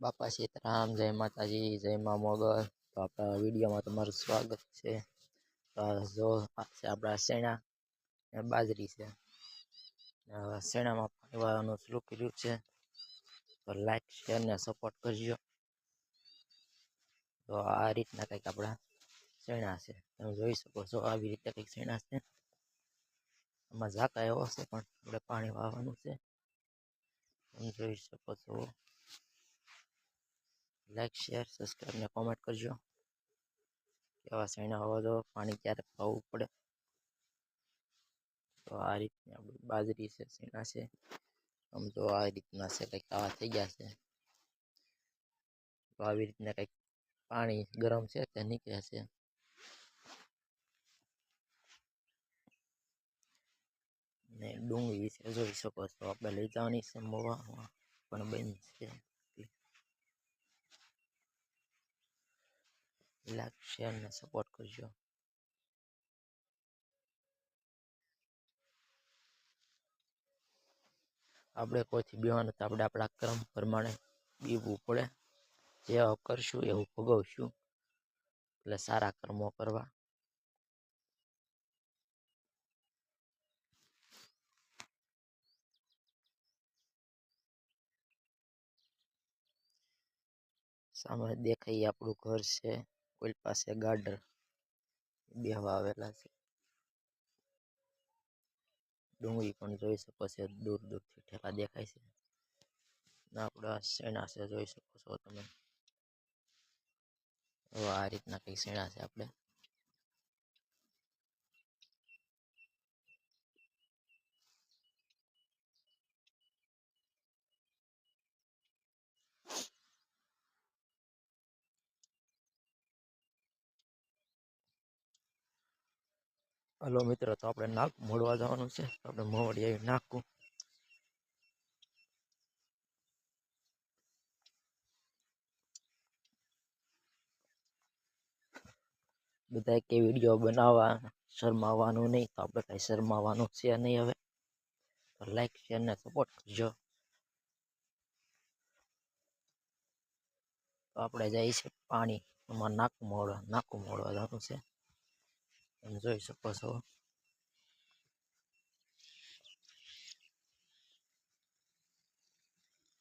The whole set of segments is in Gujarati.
બાપા સીતારામ જય માતાજી, જય મા મોગલ. તો આપણા વિડીયોમાં તમારું સ્વાગત છે. જો આપણા શેણા બાજરી છે. શેણામાં પાણી વાળવાનું શરૂ કર્યું છે. તો લાઈક શેર ને સપોર્ટ કરજો. તો આ રીતના કંઈક આપણા શેણા છે. તમે જોઈ શકો છો આવી રીતે કંઈક શેણા છે. આમાં ઝાકા એવો છે પણ આપણે પાણી વાળવાનું છે. તમે જોઈ શકો છો. લાઈક શેર સબસ્ક્રાઈબ ને કોમેન્ટ કરજો. કેવા શેણા હોવા જો પાણી ક્યારે પાવું પડે? તો આ રીતની આપણી બાજરી છે શેણા છે? આમ તો આ રીતના છે, કંઈક આવા થઈ ગયા છે. તો આવી રીતના કંઈક પાણી ગરમ છે, તે નીકળે છે. ને ડુંગળી છે, જોઈ શકો છો. આપણે લઈ જવાની છે મોવા પણ બંધ છે. લાઈક શેર અને સપોર્ટ કરજો આપણે કોઈથી બીવાનું તો આપણે આપણા કર્મ પ્રમાણે બીવવું પડે. જે કરશું એવું ભોગવશું. એટલે સારા કર્મો કરવા. સામે દેખાય આપણું ઘર છે. કોઈ પાસે ગાર્ડર બે આવેલા છે. ડુંગળી પણ જોઈ શકો છો, દૂર દૂરથી ઠેલા દેખાય છે. આપણા શેણા છે, જોઈ શકો છો તમે. હવે આ રીતના કંઈક શેણા છે આપણે? હલો મિત્રો, તો આપણે નાક મોડવા જવાનું છે. આપણે મોડી આવી નાખું. બધા કે વીડિયો બનાવવા, શરમાવાનું નહીં. તો આપણે કાંઈ શરમાવાનું છે નહીં હવે. તો લાઈક શેર ને સપોર્ટ કરજો. તો આપણે જઈએ છે પાણી. એમાં નાક મોડવા, નાકું મોડવા જવાનું છે. તમે જોઈ શકો છો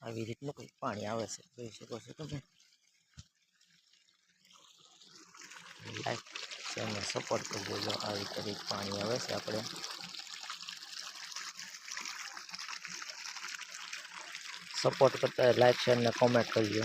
આવી રીતનું કંઈક પાણી આવે છે. જોઈ શકો છો તમે. લાઈક શેરને સપોર્ટ કરજો જો આવી રીતે પાણી આવે છે આપણે. સપોર્ટ કરતા લાઈક શેર ને કોમેન્ટ કરજો.